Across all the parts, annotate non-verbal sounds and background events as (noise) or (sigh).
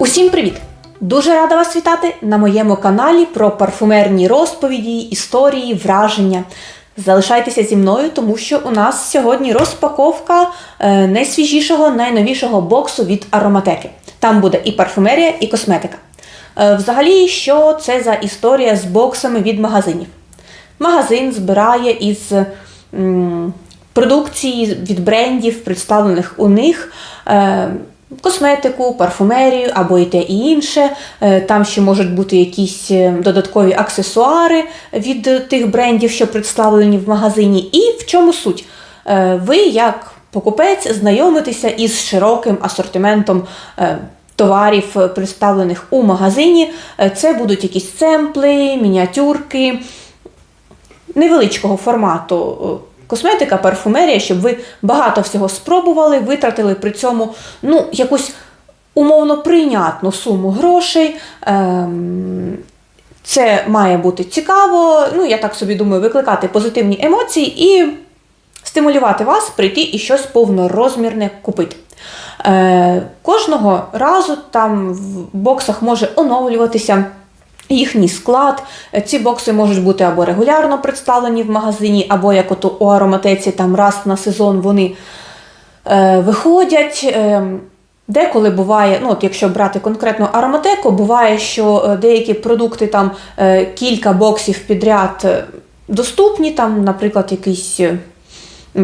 Усім привіт! Дуже рада вас вітати на моєму каналі про парфумерні розповіді, історії, враження. Залишайтеся зі мною, тому що у нас сьогодні розпаковка е, найсвіжішого, найновішого боксу від ароматеки. Там буде і парфумерія, і косметика. Е, Взагалі, що це за історія з боксами від магазинів? Магазин збирає із продукції від брендів, представлених у них. Е, Косметику, парфумерію або і те і інше. Е, Там ще можуть бути якісь е, додаткові аксесуари від тих брендів, що представлені в магазині. І в чому суть? Е, Ви, як покупець, знайомитеся із широким асортиментом товарів, представлених у магазині. Це будуть якісь семпли, мініатюрки, невеличкого формату косметика, парфумерія, щоб ви багато всього спробували, витратили при цьому ну, якусь умовно прийнятну суму грошей. Ем, Це має бути цікаво, ну я так собі думаю, викликати позитивні емоції і стимулювати вас прийти і щось повнорозмірне купити. Е, кожного разу там в боксах може оновлюватися їхній склад. Ці бокси можуть бути або регулярно представлені в магазині, або як от у ароматеці там раз на сезон вони е, виходять. Е, Деколи буває, ну от якщо брати конкретно ароматеку, буває, що е, деякі продукти там е, кілька боксів підряд е, доступні, там, наприклад, якісь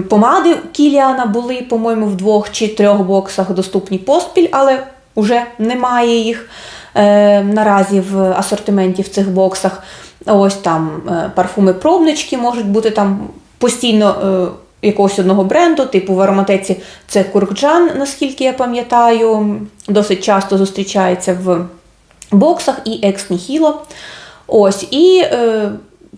помади Кіліана були, по-моєму, в двох чи трьох боксах доступні поспіль, але вже немає їх е, наразі в асортименті в цих боксах. Ось там е, парфуми-пробнички можуть бути там постійно. Е, Якогось одного бренду, типу в ароматеці це Куркджан, наскільки я пам'ятаю, досить часто зустрічається в боксах і Екс Ніхіло. Ось, і е,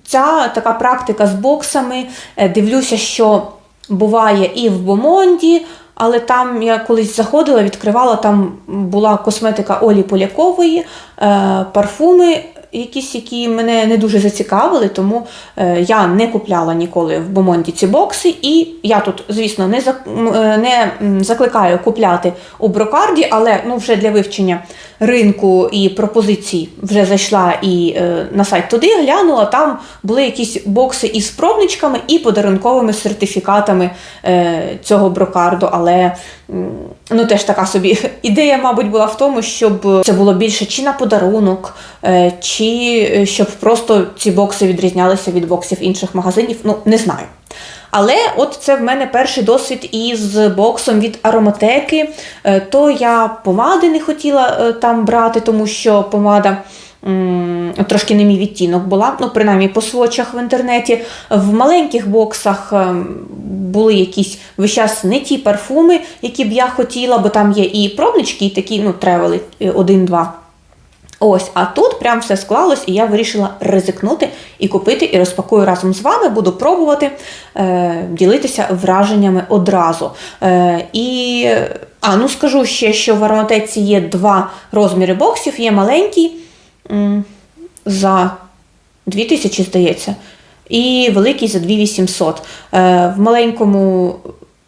ця така практика з боксами. е, Дивлюся, що буває і в Бомонді, але там я колись заходила, відкривала, там була косметика Олі Полякової, е, парфуми. Якісь, які мене не дуже зацікавили, тому е, я не купляла ніколи в Бомонді ці бокси. І я тут, звісно, не, е, не закликаю купляти у брокарді, але ну, вже для вивчення ринку і пропозицій вже зайшла і е, на сайт туди глянула. Там були якісь бокси із пробничками і подарунковими сертифікатами цього брокарду. Але ну, теж така собі (laughs) ідея, мабуть, була в тому, щоб це було більше чи на подарунок, е, чи е, щоб просто ці бокси відрізнялися від боксів інших магазинів. Ну, не знаю. Але от це в мене перший досвід із боксом від ароматеки. Е, То я помади не хотіла е, там брати, тому що помада. Трошки не мій відтінок була, ну принаймні по свочах в інтернеті. В маленьких боксах ем, були якісь весь час не ті парфуми, які б я хотіла, бо там є і пробнички, і такі ну, тревели е, один-два. Ось, а тут прям все склалось, і я вирішила ризикнути і купити, і розпакую разом з вами, буду пробувати е, ділитися враженнями одразу. Е, і, а, ну скажу ще, що в ароматеці є два розміри боксів, є маленький за 2000, здається, і великий за 2800. Е, в маленькому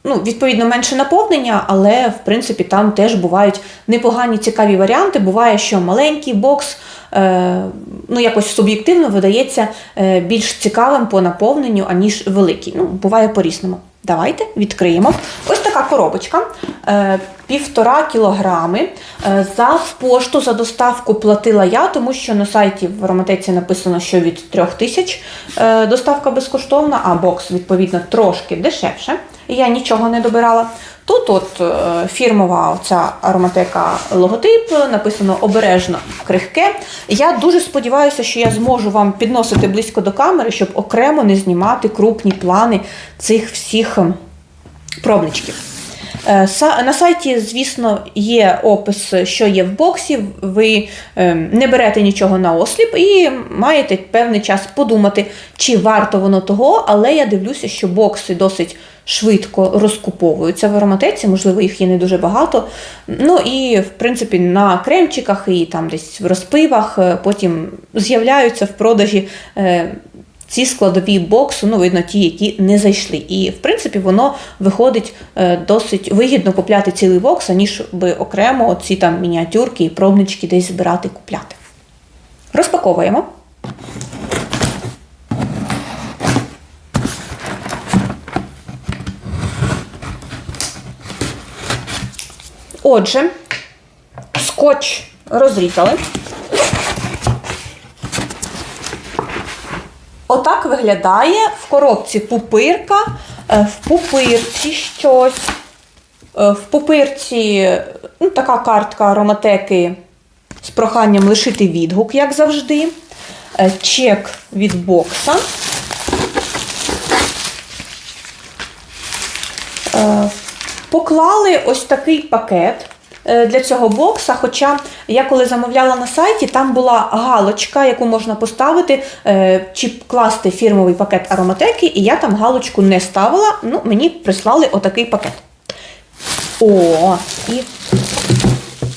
ну, відповідно, менше наповнення, але в принципі там теж бувають непогані цікаві варіанти. Буває, що маленький бокс е, ну, якось суб'єктивно видається е, більш цікавим по наповненню, аніж великий. Ну, буває по-різному. Давайте відкриємо. Ось така коробочка. Е, Півтора кілограми. Е, За пошту за доставку платила я, тому що на сайті в ароматеці написано, що від трьох тисяч е, доставка безкоштовна, а бокс, відповідно, трошки дешевше. Я нічого не добирала. Тут от е, фірмова ця ароматека логотип, написано обережно крихке. Я дуже сподіваюся, що я зможу вам підносити близько до камери, щоб окремо не знімати крупні плани цих всіх ем, пробничків. Е, На сайті, звісно, є опис, що є в боксі. Ви е, не берете нічого на осліп і маєте певний час подумати, чи варто воно того, але я дивлюся, що бокси досить швидко розкуповуються в ароматеці, можливо, їх є не дуже багато. Ну і, в принципі, на кремчиках і там десь в розпивах е, потім з'являються в продажі. е, ці складові боксу, ну, видно, ті, які не зайшли. І, в принципі, воно виходить е, досить вигідно купляти цілий бокс, аніж би окремо ці там мініатюрки і пробнички десь збирати купляти. Розпаковуємо. Отже, скотч розрізали. Отак виглядає в коробці пупирка, е, в пупирці щось. Е, В пупирці ну, така картка ароматеки з проханням лишити відгук, як завжди. Е, Чек від бокса. Е, Поклали ось такий пакет е, для цього бокса. Хоча я коли замовляла на сайті, там була галочка, яку можна поставити, е, чи класти фірмовий пакет ароматеки, і я там галочку не ставила. Ну, мені прислали отакий пакет. О, і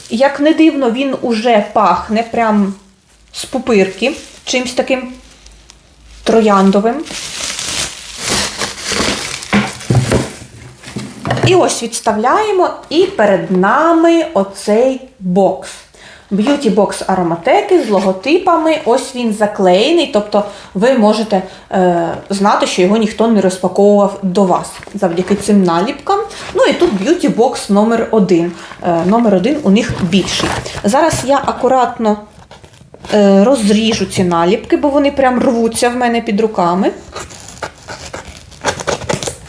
як не дивно, він уже пахне прям з пупирки, чимсь таким трояндовим. І ось відставляємо, і перед нами оцей бокс. Б'юті бокс ароматеки з логотипами. Ось він заклеєний, тобто ви можете е, знати, що його ніхто не розпаковував до вас завдяки цим наліпкам. Ну і тут б'юті бокс номер один. Е, номер один у них більший. Зараз я акуратно е, розріжу ці наліпки, бо вони прям рвуться в мене під руками.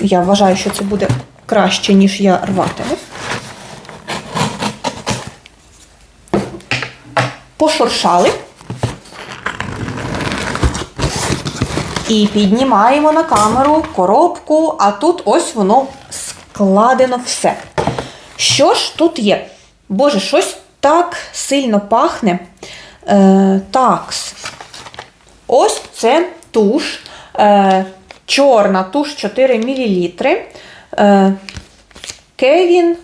Я вважаю, що це буде краще, ніж я рватиму. Пошуршали. І піднімаємо на камеру коробку, а тут ось воно складено все. Що ж тут є? Боже, щось так сильно пахне. Е, такс. Ось це туш. Е, чорна туш 4 мл. Е, Кевін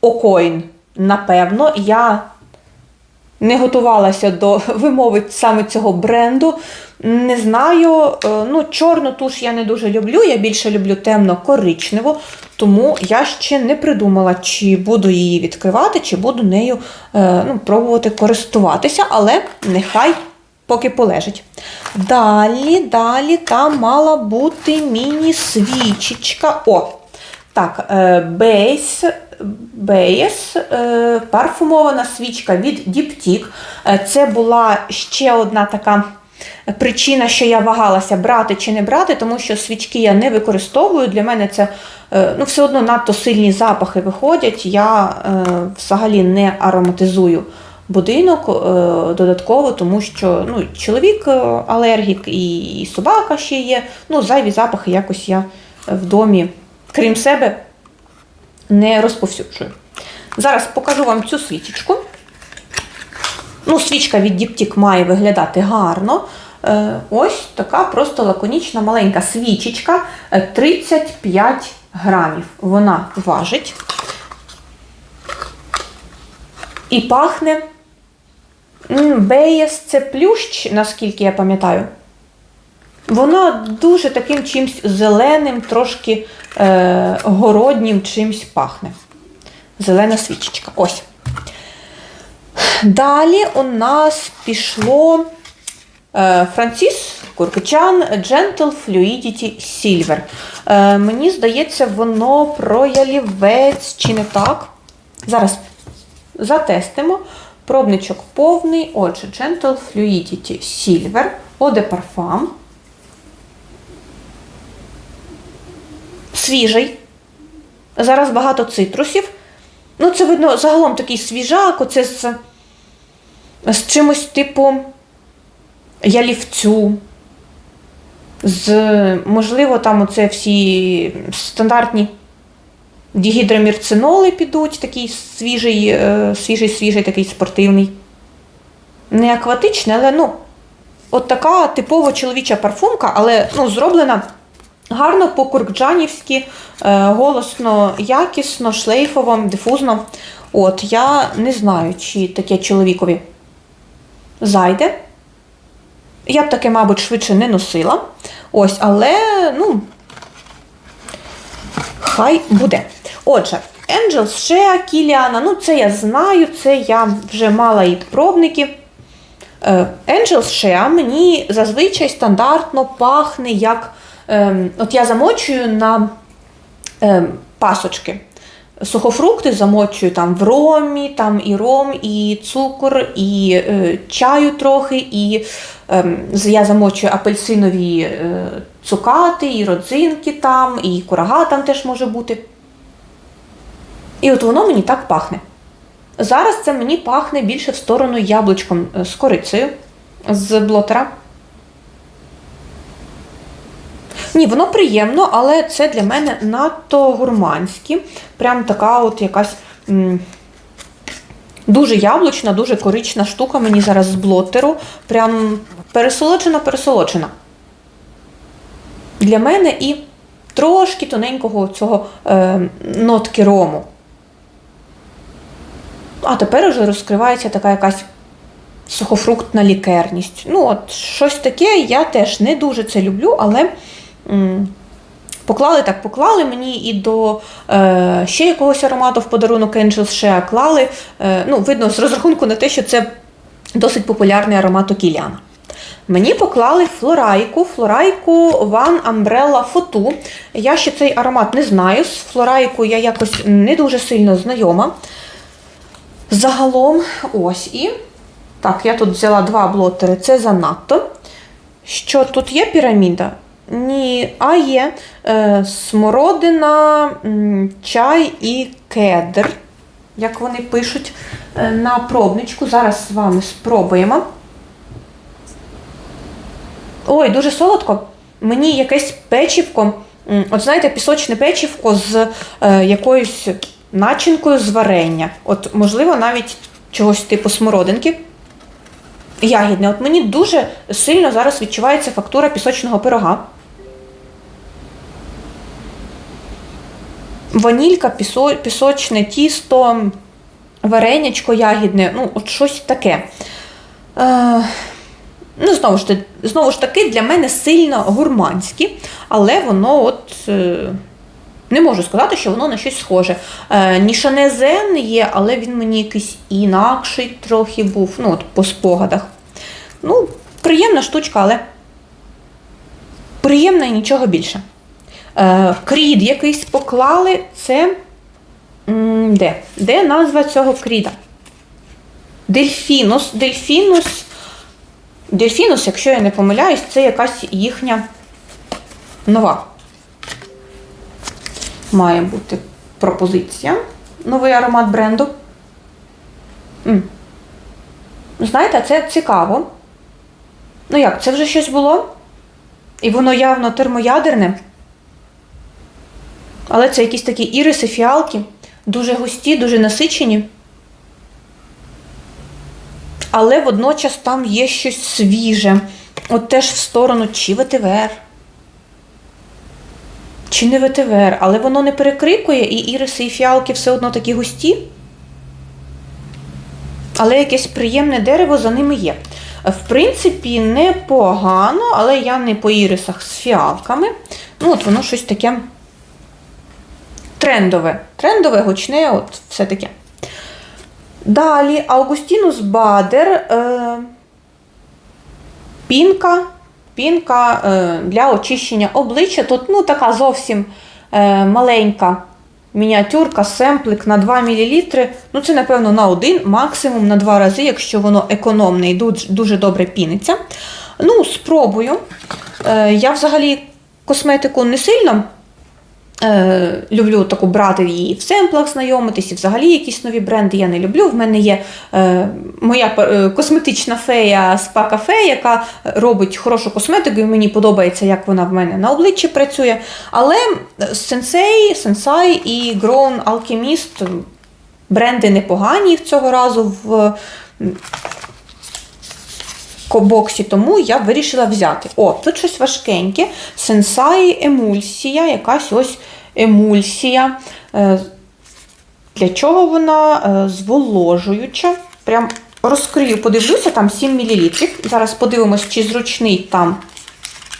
Окойн. Напевно, я не готувалася до (laughs) вимови саме цього бренду. Не знаю. е, Ну, чорну туш я не дуже люблю, я більше люблю темно-коричневу, тому я ще не придумала, чи буду її відкривати, чи буду нею е, ну, пробувати користуватися, але нехай поки полежить. Далі, далі там мала бути міні-свічечка. О! Так, е, бейс, бейс, е, парфумована свічка від Діптік. Це була ще одна така причина, що я вагалася брати чи не брати, тому що свічки я не використовую. Для мене це е, ну, все одно надто сильні запахи виходять. Я е, взагалі не ароматизую будинок е, додатково, тому що ну, чоловік е, алергік і собака ще є. Ну, зайві запахи якось я в домі, крім себе, не розповсюджую. Зараз покажу вам цю свічечку. Ну, свічка від Діптік має виглядати гарно. Е, Ось така просто лаконічна маленька свічечка е, 35 грамів. Вона важить. І пахне. Беєс це плющ, наскільки я пам'ятаю. Вона дуже таким чимсь зеленим, трошки е, городнім чимсь пахне. Зелена свічечка. Ось. Далі у нас пішло е, Франціс Куркичан Gentle Fluidity Silver. Е, мені здається, воно про ялівець чи не так. Зараз затестимо. Пробничок повний. Отже, Gentle Fluidity Silver, Eau de Parfum. Свіжий. Зараз багато цитрусів. Ну, це видно загалом такий свіжак, оце з, з чимось типу ялівцю. З, можливо, там оце всі стандартні дігідромірциноли підуть, такий свіжий, е, свіжий, свіжий, такий спортивний. Не акватичний, але ну, от така типова чоловіча парфумка, але ну, зроблена гарно по-куркджанівськи, е, голосно, якісно, шлейфово, дифузно. От, я не знаю, чи таке чоловікові зайде. Я б таке, мабуть, швидше не носила. Ось, але, ну, хай буде. Отже, Angels Shea Кіліана, ну це я знаю, це я вже мала і пробники. Е, Angels Shea мені зазвичай стандартно пахне як. ем, от я замочую на ем, пасочки. Сухофрукти замочую там в ромі, там і ром, і цукор, і е, чаю трохи, і з- я замочую апельсинові е, цукати, і родзинки там, і курага там теж може бути. І от воно мені так пахне. Зараз це мені пахне більше в сторону яблучком е, з корицею з блотера. Ні, воно приємно, але це для мене надто гурманське. Прям така от якась м, дуже яблучна, дуже корична штука мені зараз з блотеру. Прям пересолоджена, пересолоджена. Для мене і трошки тоненького цього е, нотки рому. А тепер уже розкривається така якась сухофруктна лікерність. Ну, от щось таке, я теж не дуже це люблю, але поклали так, поклали мені і до е, ще якогось аромату в подарунок Angels Shea клали. Е, ну, видно, з розрахунку на те, що це досить популярний аромат у Кіліана. Мені поклали флорайку, флорайку One Umbrella Photo. Я ще цей аромат не знаю. З флорайкою я якось не дуже сильно знайома. Загалом, ось і. Так, я тут взяла два блотери, це занадто. Що тут є піраміда? Ні, а є е, смородина, чай і кедр, як вони пишуть е, на пробничку. Зараз з вами спробуємо. Ой, дуже солодко. Мені якесь печівко, от знаєте, пісочне печівко з е, якоюсь начинкою з варення. От, можливо, навіть чогось типу смородинки. Ягідне. От мені дуже сильно зараз відчувається фактура пісочного пирога. Ванілька, пісо, пісочне тісто, варенячко ягідне, ну, от щось таке. Е, ну, знову ж, знову ж таки, для мене сильно гурманське, але воно от. Е, не можу сказати, що воно на щось схоже. Е, Нішанезен є, але він мені якийсь інакший трохи був, ну от по спогадах. Ну, приємна штучка, але приємна і нічого більше. Е, крід якийсь поклали, це. Де? Де назва цього кріда? Дельфінус. Дельфінус. Дельфінус, якщо я не помиляюсь, це якась їхня нова має бути пропозиція. Новий аромат бренду. М. Знаєте, це цікаво. Ну як, це вже щось було? І воно явно термоядерне. Але це якісь такі іриси, фіалки, дуже густі, дуже насичені. Але водночас там є щось свіже. От теж в сторону чи ветивер. Чи не ветивер, але воно не перекрикує, і іриси, і фіалки все одно такі густі. Але якесь приємне дерево за ними є. В принципі, непогано, але я не по ірисах з фіалками. Ну, от воно щось таке трендове. Трендове, гучне, от все таке. Далі Августінус Бадер. Е, пінка. Пінка е, для очищення обличчя. Тут ну, така зовсім е, маленька мініатюрка, семплик на 2 мл. Ну, це, напевно, на один, максимум на два рази, якщо воно економне і дуже, дуже добре піниться. Ну, спробую. Е, я взагалі косметику не сильно е, люблю таку брати її в семплах знайомитись, і взагалі якісь нові бренди я не люблю. В мене є е, моя е, косметична фея Spa Cafe, яка робить хорошу косметику, і мені подобається, як вона в мене на обличчі працює. Але Sensei, Sensai і Grown Alchemist бренди непогані цього разу в кобоксі, тому я вирішила взяти. О, тут щось важкеньке. Сенсай емульсія, якась ось емульсія. Е, Для чого вона? Е, Зволожуюча. Прям розкрию, подивлюся, там 7 мл. Зараз подивимось, чи зручний там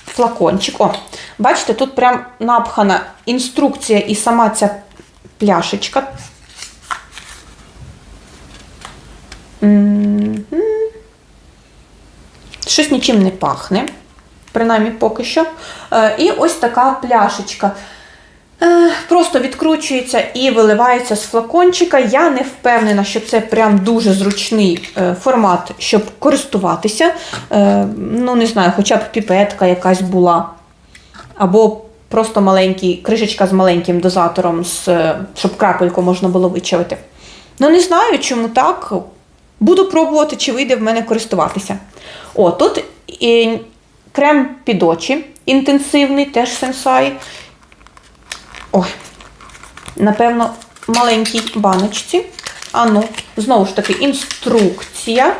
флакончик. О, бачите, тут прям напхана інструкція і сама ця пляшечка. Щось нічим не пахне, принаймні поки що. Е, І ось така пляшечка. Е, Просто відкручується і виливається з флакончика. Я не впевнена, що це прям дуже зручний е, формат, щоб користуватися. Е, Ну, не знаю, хоча б піпетка якась була. Або просто маленький, кришечка з маленьким дозатором, щоб крапельку можна було вичавити. Ну, не знаю, чому так. Буду пробувати, чи вийде в мене користуватися. О, тут крем під очі, інтенсивний, теж сенсай. Ой, напевно, маленькій баночці. А ну, знову ж таки, інструкція.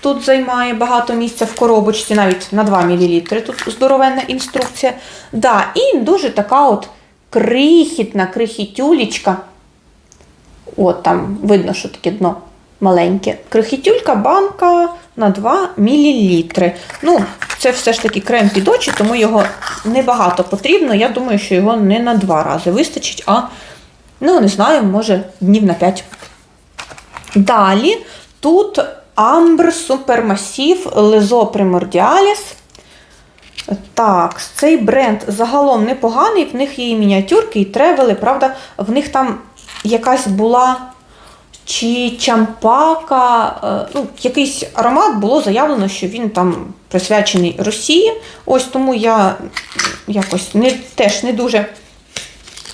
Тут займає багато місця в коробочці, навіть на 2 мл. Тут здоровенна інструкція. Да, і дуже така от крихітна, крихітюлечка. От там видно, що таке дно маленьке. Крихітюлька банка на 2 мл. Ну, це все ж таки крем під очі, тому його небагато потрібно. Я думаю, що його не на два рази вистачить, а, ну, не знаю, може, днів на 5. Далі тут Amber Supermassive Lezo Primordialis. Так, цей бренд загалом непоганий, в них є і мініатюрки, і тревели, правда, в них там якась була чи чампака, е, ну, якийсь аромат було заявлено, що він там присвячений Росії. Ось тому я якось не, теж не дуже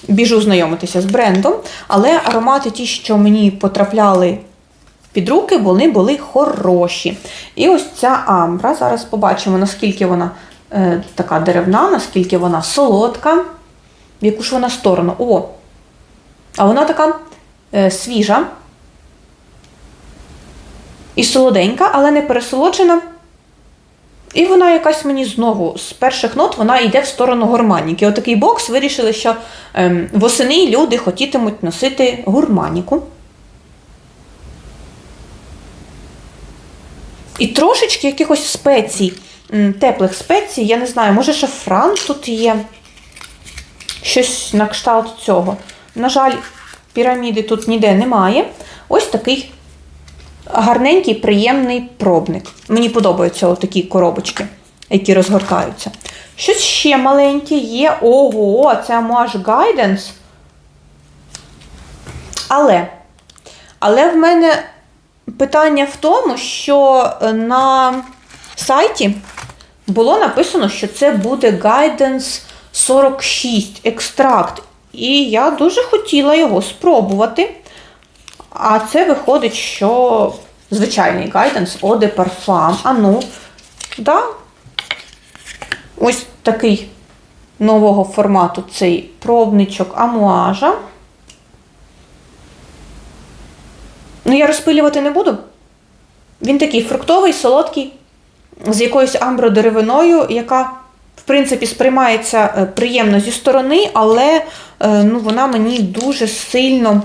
біжу знайомитися з брендом, але аромати ті, що мені потрапляли під руки, вони були хороші. І ось ця амбра. Зараз побачимо, наскільки вона е, така деревна, наскільки вона солодка, в яку ж вона сторону. О! А вона така е, свіжа і солоденька, але не пересолоджена. І вона якась мені знову з перших нот вона йде в сторону гурманіки. Отакий бокс вирішили, що ем, восени люди хотітимуть носити гурманіку. І трошечки якихось спецій, теплих спецій, я не знаю, може шафран тут є. Щось на кшталт цього. На жаль, піраміди тут ніде немає. Ось такий гарненький, приємний пробник. Мені подобаються такі коробочки, які розгортаються. Щось ще маленьке є. Ого, це Amouage Guidance. Але, але в мене питання в тому, що на сайті було написано, що це буде Guidance 46 екстракт. І я дуже хотіла його спробувати. А це виходить, що звичайний гайденс Eau de Parfum. А ну, да. Ось такий нового формату цей пробничок амуажа. Ну, я розпилювати не буду. Він такий фруктовий, солодкий, з якоюсь амбродеревиною, яка, в принципі, сприймається е, приємно зі сторони, але е, ну, вона мені дуже сильно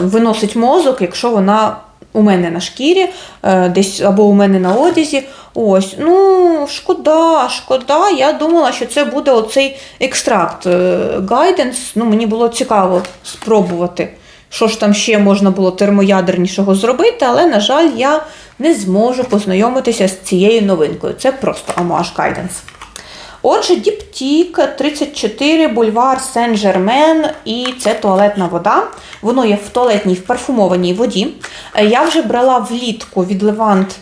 виносить мозок, якщо вона у мене на шкірі, е, десь або у мене на одязі. Ось, ну, шкода, шкода. Я думала, що це буде оцей екстракт Guidance. Ну, мені було цікаво спробувати, що ж там ще можна було термоядернішого зробити, але, на жаль, я не зможу познайомитися з цією новинкою. Це просто Amouage Guidance. Отже, Діптік 34 бульвар Сен-Жермен, і це туалетна вода. Воно є в туалетній в парфумованій воді. Е, Я вже брала влітку від Левант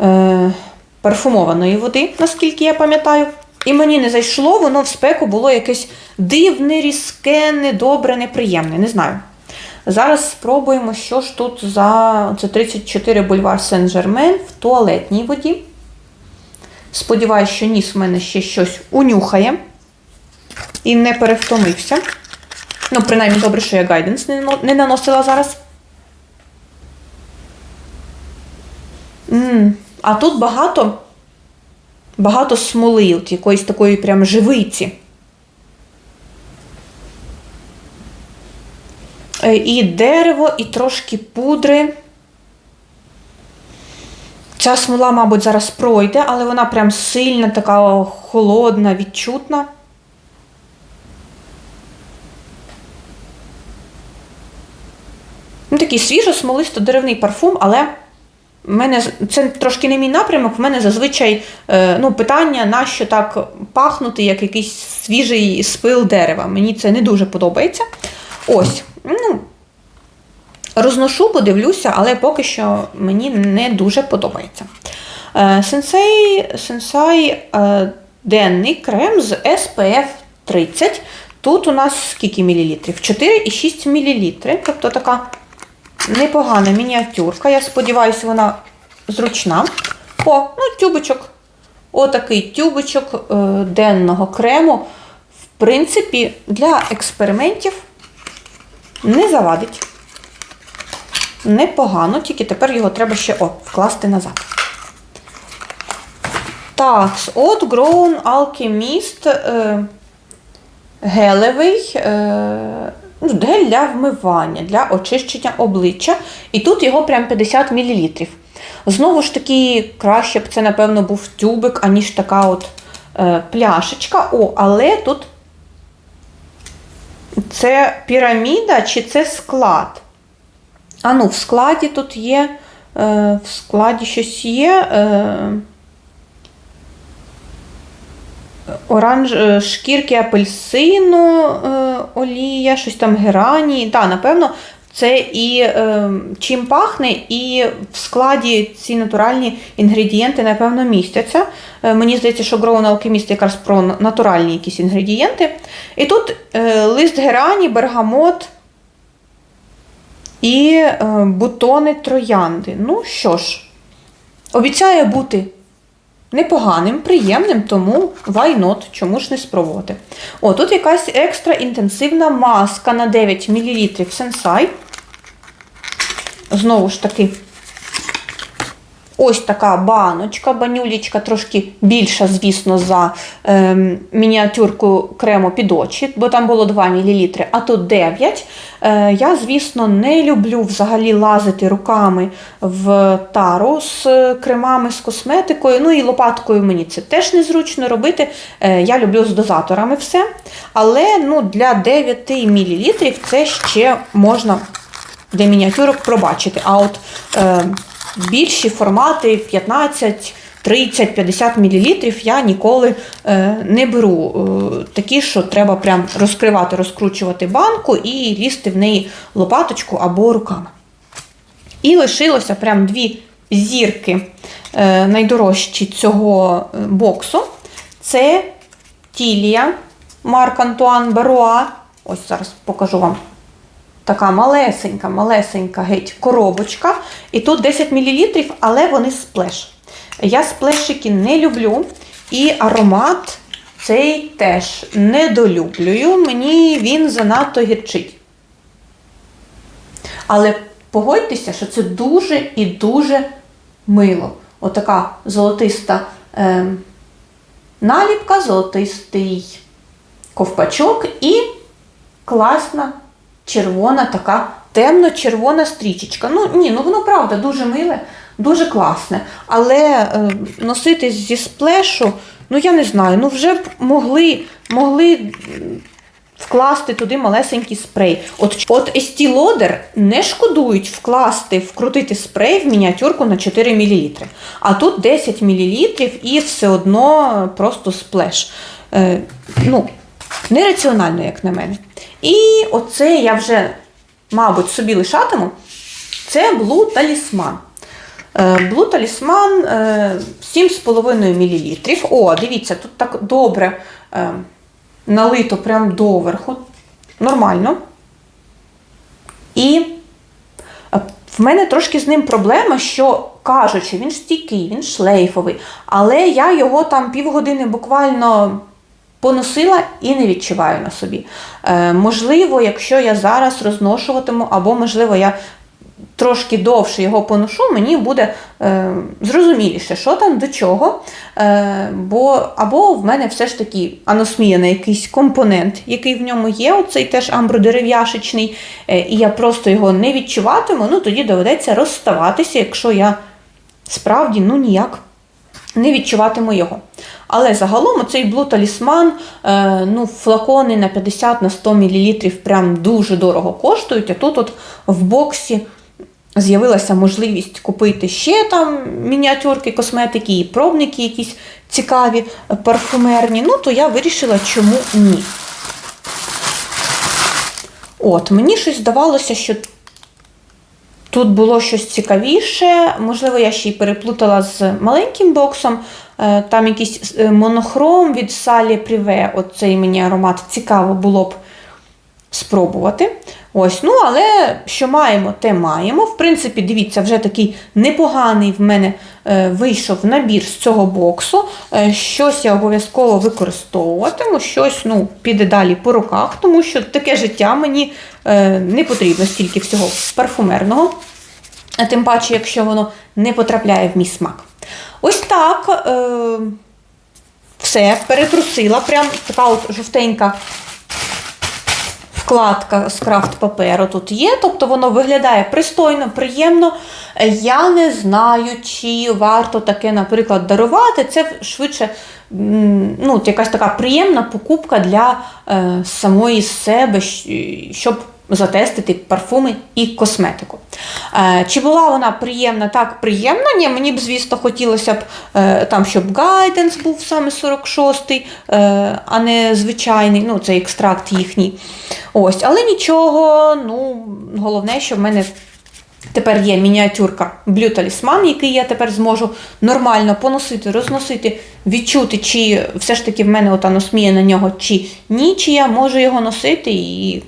е, парфумованої води, наскільки я пам'ятаю. І мені не зайшло, воно в спеку було якесь дивне, різке, недобре, неприємне. Не знаю. Зараз спробуємо, що ж тут за це 34 бульвар Сен-Жермен в туалетній воді. Сподіваюсь, що ніс в мене ще щось унюхає і не перевтомився. Ну, принаймні, добре, що я гайденс не, наносила зараз. м А тут багато, багато смоли, от якоїсь такої прям живиці. Е, І дерево, і трошки пудри. Ця смола, мабуть, зараз пройде, але вона прям сильна, така холодна, відчутна. Ну, такий свіжо-смолисто-деревний парфум, але в мене це трошки не мій напрямок. В мене зазвичай е, ну, питання, на що так пахнути, як якийсь свіжий спил дерева. Мені це не дуже подобається. Ось. Ну, розношу, подивлюся, але поки що мені не дуже подобається. Е, Сенсей, сенсай е, денний крем з SPF 30. Тут у нас скільки мілілітрів? 4,6 мілілітри. Тобто така непогана мініатюрка. Я сподіваюся, вона зручна. О, ну, тюбочок. Отакий тюбочок е, денного крему. В принципі, для експериментів не завадить. Непогано, тільки тепер його треба ще о, вкласти назад. Так, от Grown Alchemist е, гелевий е, ну, гель для вмивання, для очищення обличчя. І тут його прям 50 мл. Знову ж таки, краще б це, напевно, був тюбик, аніж така от е, пляшечка. О, але тут це піраміда чи це склад? А ну, в складі тут є. Е, в складі щось є. Е, Оранж, е, шкірки апельсину, е, олія, щось там герані. Так, напевно, це і е, чим пахне, і в складі ці натуральні інгредієнти, напевно, містяться. Е, мені здається, що Grown Alchemist якраз про натуральні якісь інгредієнти. І тут е, лист герані, бергамот і е, бутони троянди. Ну що ж, обіцяє бути непоганим, приємним, тому why not, чому ж не спробувати. О, тут якась екстра інтенсивна маска на 9 мл сенсай. Знову ж таки, ось така баночка, банюлічка, трошки більша, звісно, за ем, мініатюрку крему під очі, бо там було 2 мл, а тут 9. Е, я, звісно, не люблю взагалі лазити руками в тару з кремами, з косметикою. Ну і лопаткою мені це теж незручно робити. Е, я люблю з дозаторами все. Але ну, для 9 мл це ще можна для мініатюрок пробачити. А от е, більші формати 15, 30, 50 мл я ніколи е, не беру. Е, такі, що треба прям розкривати, розкручувати банку і лізти в неї лопаточку або руками. І лишилося прям дві зірки е, найдорожчі цього боксу. Це Тілія Марк Антуан Беруа. Ось зараз покажу вам. Така малесенька, малесенька геть коробочка. І тут 10 мл, але вони сплеш. Я сплешики не люблю. І аромат цей теж недолюблюю. Мені він занадто гірчить. Але погодьтеся, що це дуже і дуже мило. Отака золотиста е, наліпка, золотистий ковпачок і класна червона така темно-червона стрічечка. Ну ні, ну воно правда дуже миле, дуже класне. Але е, носити зі сплешу, ну я не знаю, ну вже б могли, могли вкласти туди малесенький спрей. От, от Estee Lauder не шкодують вкласти, вкрутити спрей в мініатюрку на 4 мл. А тут 10 мл і все одно просто сплеш. Е, ну, нераціонально, як на мене. І оце я вже, мабуть, собі лишатиму. Це Talisman. Е, Blue Talisman е, 7,5 мл. О, дивіться, тут так добре е, налито прям доверху. Нормально. І е, в мене трошки з ним проблема, що кажуть, що він стійкий, він шлейфовий, але я його там півгодини буквально поносила і не відчуваю на собі. Е, можливо, якщо я зараз розношуватиму, або, можливо, я трошки довше його поношу, мені буде е, зрозуміліше, що там до чого. Е, бо, або в мене все ж таки аносмія якийсь компонент, який в ньому є, оцей теж амбродерев'яшечний, е, і я просто його не відчуватиму, ну тоді доведеться розставатися, якщо я справді ну ніяк не відчуватиму його. Але загалом цей блу талісман, е, ну, флакони на 50 на 100 мл прям дуже дорого коштують. А тут от в боксі з'явилася можливість купити ще там мініатюрки, косметики і пробники якісь цікаві, е, парфумерні. Ну, то я вирішила, чому ні. От, мені щось здавалося, що Тут було щось цікавіше, можливо, я ще й переплутала з маленьким боксом. Е, Там якийсь е, монохром від Салі Пріве. Оцей мені аромат цікаво було б спробувати. Ось, ну, але що маємо, те маємо. В принципі, дивіться, вже такий непоганий в мене е, вийшов набір з цього боксу. Е, щось я обов'язково використовуватиму, щось ну, піде далі по руках, тому що таке життя мені е, не потрібно стільки всього парфумерного. Тим паче, якщо воно не потрапляє в мій смак. Ось так. Все, перетрусила. Прям така от жовтенька вкладка з крафт паперу тут є, тобто воно виглядає пристойно, приємно. Я не знаю, чи варто таке, наприклад, дарувати. Це швидше ну, якась така приємна покупка для е, самої себе, щоб затестити парфуми і косметику. Е, чи була вона приємна? Так, приємна. Ні, мені б, звісно, хотілося б е, там, щоб гайденс був саме 46-й, е, а не звичайний, ну, це екстракт їхній. Ось, але нічого, ну, головне, що в мене Тепер є мініатюрка Blue Talisman, який я тепер зможу нормально поносити, розносити, відчути, чи все ж таки в мене от аносмія на нього, чи ні, чи я можу його носити. І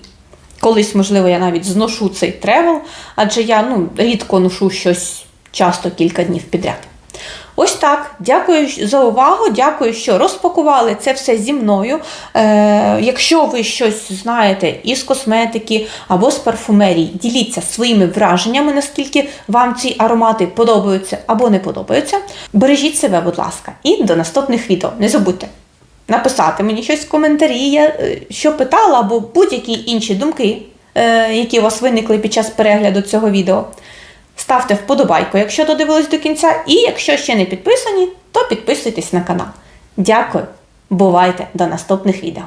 колись, можливо, я навіть зношу цей тревел, адже я ну, рідко ношу щось часто кілька днів підряд. Ось так. Дякую за увагу. Дякую, що розпакували це все зі мною. Е, якщо ви щось знаєте із косметики або з парфумерії, діліться своїми враженнями, наскільки вам ці аромати подобаються або не подобаються. Бережіть себе, будь ласка, і до наступних відео. Не забудьте написати мені щось в коментарі, я, е, що питала, або будь-які інші думки, е, які у вас виникли під час перегляду цього відео. Ставте вподобайку, якщо додивились до кінця, і якщо ще не підписані, то підписуйтесь на канал. Дякую! Бувайте до наступних відео!